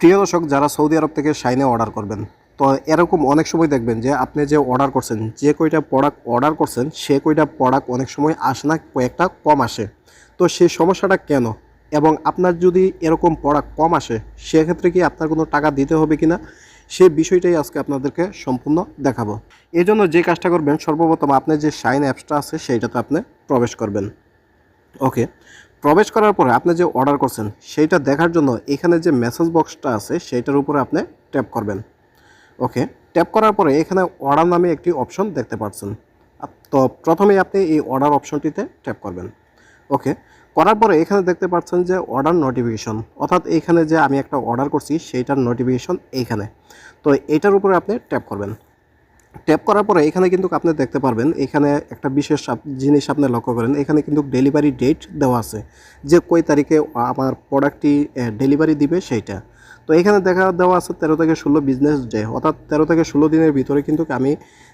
প্রিয় দর্শক, যারা সৌদি আরব থেকে শাইনে অর্ডার করবেন, তো এরকম অনেক সময় দেখবেন যে আপনি যে অর্ডার করছেন, যে কয়টা প্রোডাক্ট অর্ডার করছেন, সে কয়টা প্রোডাক্ট অনেক সময় আসে না, কয়েকটা কম আসে। তো সেই সমস্যাটা কেন? এবং আপনার যদি এরকম প্রোডাক্ট কম আসে, সেক্ষেত্রে কি আপনার কোনো টাকা দিতে হবে কিনা সে বিষয়টাই আজকে আপনাদেরকে সম্পূর্ণ দেখাবো। এই জন্য যে কাজটা করবেন, সর্বপ্রথম আপনার যে শাইন অ্যাপসটা আছে, সেইটাতে আপনি প্রবেশ করবেন। ওকে প্রবেশ করার পরে আপনি যে অর্ডার করছেন, সেইটা দেখার জন্য এখানে যে মেসেজ বক্সটা আছে, সেইটার উপরে আপনি ট্যাপ করবেন। ওকে ট্যাপ করার পরে এখানে অর্ডার নামে একটি অপশন দেখতে পাচ্ছেন। তো প্রথমে আপনি এই অর্ডার অপশনটিতে ট্যাপ করবেন। ওকে করার পরে এখানে দেখতে পাচ্ছেন যে অর্ডার নোটিফিকেশন অর্থাৎ এইখানে যে আমি একটা অর্ডার করছি, সেইটার নোটিফিকেশন এইখানে তো এইটার উপরে আপনি ট্যাপ করবেন। ট্যাপ করার পরে এখানে কিন্তু আপনি দেখতে পারবেন, এখানে একটা বিশেষ জিনিস আপনি লক্ষ্য করেন, এখানে কিন্তু ডেলিভারি ডেট দেওয়া আছে। যে কই তারিখে আমার প্রোডাক্টটি ডেলিভারি দিবে সেইটা। তো এখানে দেখা দেওয়া আছে তেরো থেকে ষোলো বিজনেস ডে অর্থাৎ তেরো থেকে ষোলো দিনের ভিতরে কিন্তু আমি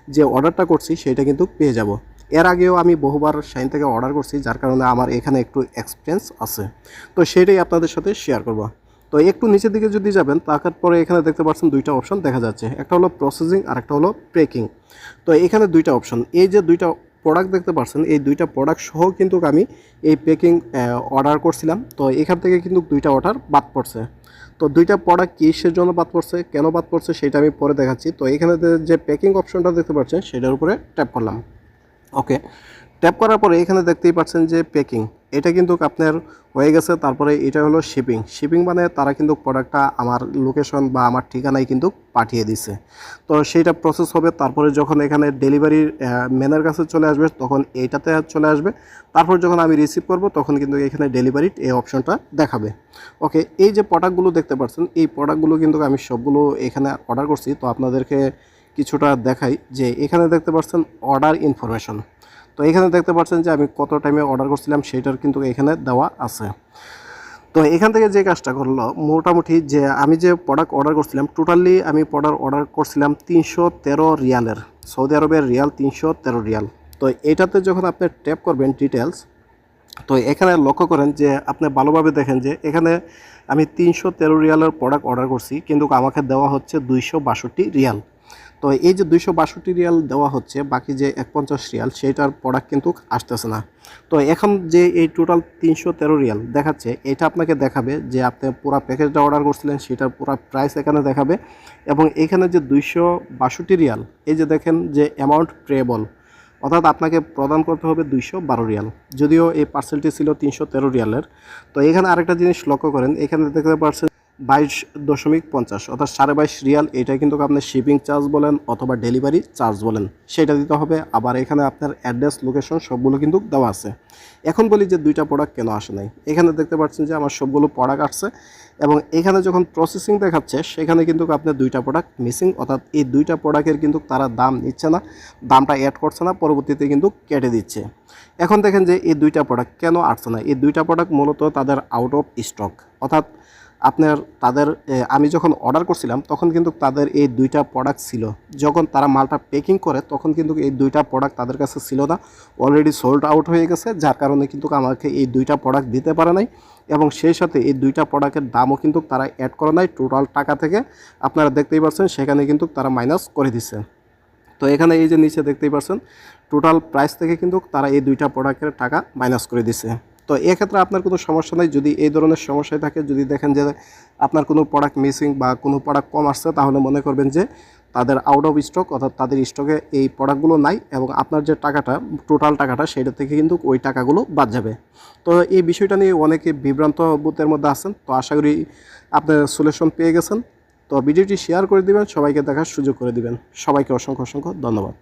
যে অর্ডারটা করছি সেটা কিন্তু পেয়ে যাব। এর আগেও আমি বহুবার শাইন থেকে অর্ডার করছি, যার কারণে আমার এখানে একটু এক্সপিরিয়েন্স আছে। তো সেটাই আপনাদের সাথে শেয়ার করব। তো একটু নিচের দিকে যদি যাবেন তারপরে এখানে দেখতে পাচ্ছেন দুইটা অপশন দেখা যাচ্ছে। একটা হলো প্রসেসিং আর একটা হলো প্রেকিং তো এখানে দুইটা অপশন এই যে দুইটা প্রোডাক্ট দেখতে পাচ্ছেন, এই দুইটা প্রোডাক্ট সহ কিন্তু আমি এই প্যাকিং অর্ডার করছিলাম। তো এখান থেকে কিন্তু দুইটা অর্ডার বাদ পড়ছে। তো দুইটা প্রোডাক্ট কিসের জন্য বাদ পড়ছে, কেন বাদ পড়ছে, সেটা আমি পরে দেখাচ্ছি। তো এখানে যে প্যাকিং অপশনটা দেখতে পাচ্ছেন, সেটার উপরে ট্যাপ করলাম। ওকে ট্যাপ করার পরে এখানে দেখতেই পাচ্ছেন যে প্যাকিং এটা কিন্তু আপনার হয়ে গেছে। তারপরে এটা হলো শিপিং শিপিং মানে তারা কিন্তু প্রোডাক্টটা আমার লোকেশন বা আমার ঠিকানায় কিন্তু পাঠিয়ে দিছে। তো সেইটা প্রসেস হবে, তারপরে যখন এখানে ডেলিভারির ম্যানের কাছে চলে আসবে, তখন এইটাতে চলে আসবে। তারপর যখন আমি রিসিভ করব, তখন কিন্তু এখানে ডেলিভারির এই অপশনটা দেখাবে। ওকে এই যে প্রোডাক্টগুলো দেখতে পাচ্ছেন, এই প্রোডাক্টগুলো কিন্তু আমি সবগুলো এখানে অর্ডার করছি। তো আপনাদেরকে কিছুটা দেখাই যে এখানে দেখতে পাচ্ছেন অর্ডার ইনফরমেশন তো এখানে দেখতে পাচ্ছেন যে আমি কত টাইমে অর্ডার করছিলাম সেটার কিন্তু এখানে দেওয়া আছে। তো এখান থেকে যে কাজটা করল, মোটামুটি যে আমি যে প্রোডাক্ট অর্ডার করছিলাম টোটালি আমি প্রোডাক্ট অর্ডার করছিলাম তিনশো তেরো রিয়ালের। সৌদি আরবের রিয়াল তিনশো তেরো রিয়াল। তো এটাতে যখন আপনি ট্যাপ করবেন ডিটেলস তো এখানে লক্ষ্য করেন যে আপনি ভালোভাবে দেখেন যে এখানে আমি তিনশো তেরো রিয়ালের প্রোডাক্ট অর্ডার করছি, কিন্তু আমাকে দেওয়া হচ্ছে দুইশো বাষট্টি রিয়াল। তো এই যে দুইশো বাষট্টি রিয়াল দেওয়া হচ্ছে, বাকি যে এক পঞ্চাশ রিয়াল, সেইটার প্রোডাক্ট কিন্তু আসতেছে না। তো এখন যে এই টোটাল তিনশো তেরো রিয়াল দেখাচ্ছে, এটা আপনাকে দেখাবে যে আপনি পুরো প্যাকেজটা অর্ডার করছিলেন, সেটার পুরো প্রাইস এখানে দেখাবে। এবং এখানে যে দুইশো বাষট্টি রিয়াল, এই যে দেখেন যে অ্যামাউন্ট প্রেবল অর্থাৎ আপনাকে প্রদান করতে হবে দুইশো বারো রিয়াল। যদিও এই পার্সেলটি ছিল তিনশো তেরো রিয়ালের। তো এখানে আরেকটা জিনিস লক্ষ্য করেন, এখানে দেখতে পাচ্ছেন বাইশ দশমিক পঞ্চাশ, অর্থাৎ সাড়ে বাইশ রিয়াল এটা কিন্তু আপনার শিপিং চার্জ বলেন অথবা ডেলিভারি চার্জ বলেন, সেটা দিতে হবে। আবার এখানে আপনার অ্যাড্রেস লোকেশন সবগুলো কিন্তু দেওয়া আছে। এখন বলি যে দুইটা প্রোডাক্ট কেন আসে নাই। এখানে দেখতে পাচ্ছেন যে আমার সবগুলো প্রোডাক্ট আসছে এবং এখানে যখন প্রসেসিং দেখাচ্ছে, সেখানে কিন্তু আপনার দুইটা প্রোডাক্ট মিসিং অর্থাৎ এই দুইটা প্রোডাক্টের কিন্তু তারা দাম নিচ্ছে না, দামটা অ্যাড করছে না, পরবর্তীতে কিন্তু কেটে দিচ্ছে। এখন দেখেন যে এই দুইটা প্রোডাক্ট কেন আসছে না? এই দুইটা প্রোডাক্ট মূলত তাদের আউট অফ স্টক অর্থাৎ আপনার তাদের আমি যখন অর্ডার করছিলাম, তখন কিন্তু তাদের এই দুইটা প্রোডাক্ট ছিল। যখন তারা মালটা প্যাকিং করে, তখন কিন্তু এই দুইটা প্রোডাক্ট তাদের কাছে ছিল না। অলরেডি সোল্ড আউট হয়ে গেছে, যার কারণে কিন্তু আমাকে এই দুইটা প্রোডাক্ট দিতে পারে নাই। এবং সেই সাথে এই দুইটা প্রোডাক্টের দামও কিন্তু তারা অ্যাড করে নাই টোটাল টাকা থেকে। আপনারা দেখতেই পাচ্ছেন, সেখানে কিন্তু তারা মাইনাস করে দিচ্ছে। তো এখানে এই যে নিচে দেখতেই পাচ্ছেন টোটাল প্রাইস থেকে কিন্তু তারা এই দুইটা প্রোডাক্টের টাকা মাইনাস করে দিছে তো এক্ষেত্রে আপনার কোনো সমস্যা নাই। যদি এই ধরনের সমস্যায় থাকে, যদি দেখেন যে আপনার কোনো প্রোডাক্ট মিসিং বা কোনো প্রোডাক্ট কম আসছে, তাহলে মনে করবেন যে তাদের আউট অফ স্টক অর্থাৎ তাদের স্টকে এই প্রোডাক্টগুলো নাই এবং আপনার যে টাকাটা টোটাল টাকাটা, সেটা থেকে কিন্তু ওই টাকাগুলো বাদ যাবে। তো এই বিষয়টা নিয়ে অনেকে বিভ্রান্ত বোধের মধ্যে আছেন। তো আশা করি আপনার সলিউশন পেয়ে গেছেন। তো ভিডিওটি শেয়ার করে দিবেন, সবাইকে দেখার সুযোগ করে দিবেন। সবাইকে অসংখ্য অসংখ্য ধন্যবাদ।